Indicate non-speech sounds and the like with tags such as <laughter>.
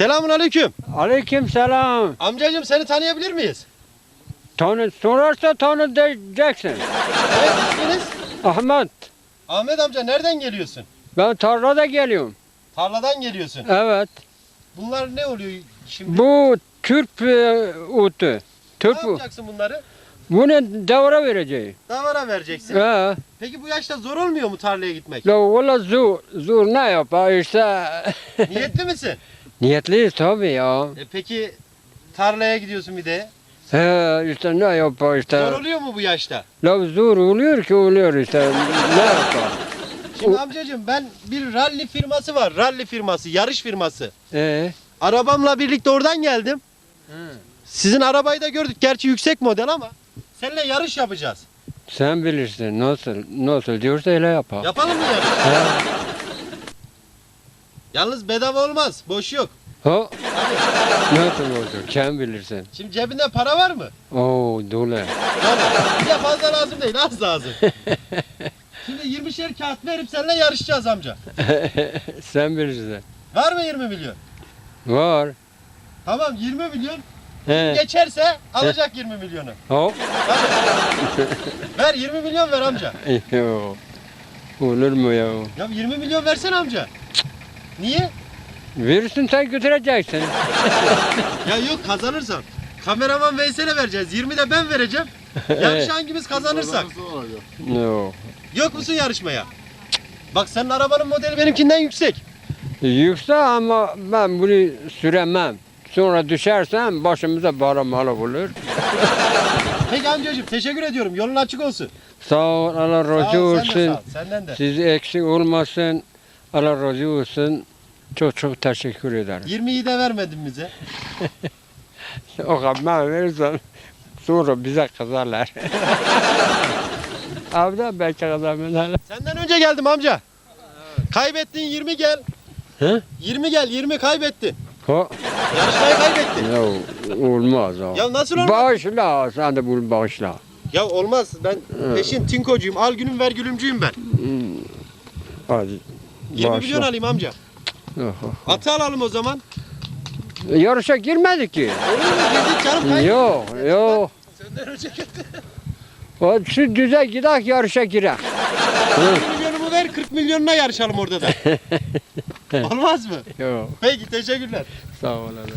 Selamun aleyküm. Aleyküm selam. Amcacığım seni tanıyabilir miyiz? Tanı, sorarsa tanı diyeceksin. Evet isminiz? Ahmet. Ahmet amca nereden geliyorsun? Ben tarlada geliyorum. Tarladan geliyorsun. Evet. Bunlar ne oluyor şimdi? Bu Türk e, otu. ne Türk bu. yapacaksın bunları? Bunu devre vereceğim. Davara vereceksin. He. Peki bu yaşta zor olmuyor mu tarlaya gitmek? La valla zor, zor ne yapar işte. Niyetli misin? <laughs> Niyetliyiz tabii ya. E peki tarlaya gidiyorsun bir de. He işte ne yapar işte. Zor oluyor mu bu yaşta? La zor oluyor ki oluyor işte. ne yapar? Şimdi amcacığım ben bir ralli firması var. Ralli firması, yarış firması. Ee? Arabamla birlikte oradan geldim. Sizin arabayı da gördük. Gerçi yüksek model ama seninle yarış yapacağız. Sen bilirsin nasıl nasıl diyorsa öyle yapar. Yapalım mı yarış? He. Yalnız bedava olmaz. Boş yok. Ha? Nasıl olur? Sen bilirsin. Şimdi cebinde para var mı? Oo dolu. Yani bize fazla lazım değil. Az lazım. <laughs> Şimdi 20'şer kağıt verip seninle yarışacağız amca. <laughs> Sen bilirsin. Var mı 20 milyon? Var. Tamam 20 milyon. He. Geçerse alacak 20 milyonu. Hop. Ver 20 milyon ver amca. <laughs> Yo. Olur mu ya? Ya 20 milyon versene amca. Niye? Verirsin sen götüreceksin. <laughs> Ya yok kazanırsam. Kameraman Veysel'e vereceğiz. 20 de ben vereceğim. Yarış hangimiz kazanırsak. Yo. Yok musun yarışmaya? Bak senin arabanın modeli benimkinden yüksek. Yüksek ama ben bunu süremem. Sonra düşersem başımıza baramalı olur. <laughs> Peki amcacığım teşekkür ediyorum. Yolun açık olsun. Sağ ol, Allah Sağ razı ol, sen de sağ olsun. ol. Senden de. Siz eksik olmasın. Allah razı olsun. Çok çok teşekkür ederim. 20'yi de vermedin bize. <laughs> O kadar verirsen sonra bize kızarlar. <laughs> Avda belki kazanırlar. Senden önce geldim amca. Kaybettin 20 gel. He? 20 gel 20 kaybettin. Ha? Yarışmayı kaybettin. Ya olmaz o. Ya nasıl olmaz? Bağışla sen de bunu bağışla. Ya olmaz. Ben peşin tinkocuyum. Al günüm ver gülümcüyüm ben. Hmm. Hadi. 20 Başla. milyon alayım amca. Oho. Atı alalım o zaman. Yarışa girmedik ki. Yok yok. Senden önce gitti. O şu düze gidak yarışa girek. 20 milyonumu ver 40 milyonuna yarışalım orada da. <laughs> Olmaz mı? Yok Peki teşekkürler. sağ olalım.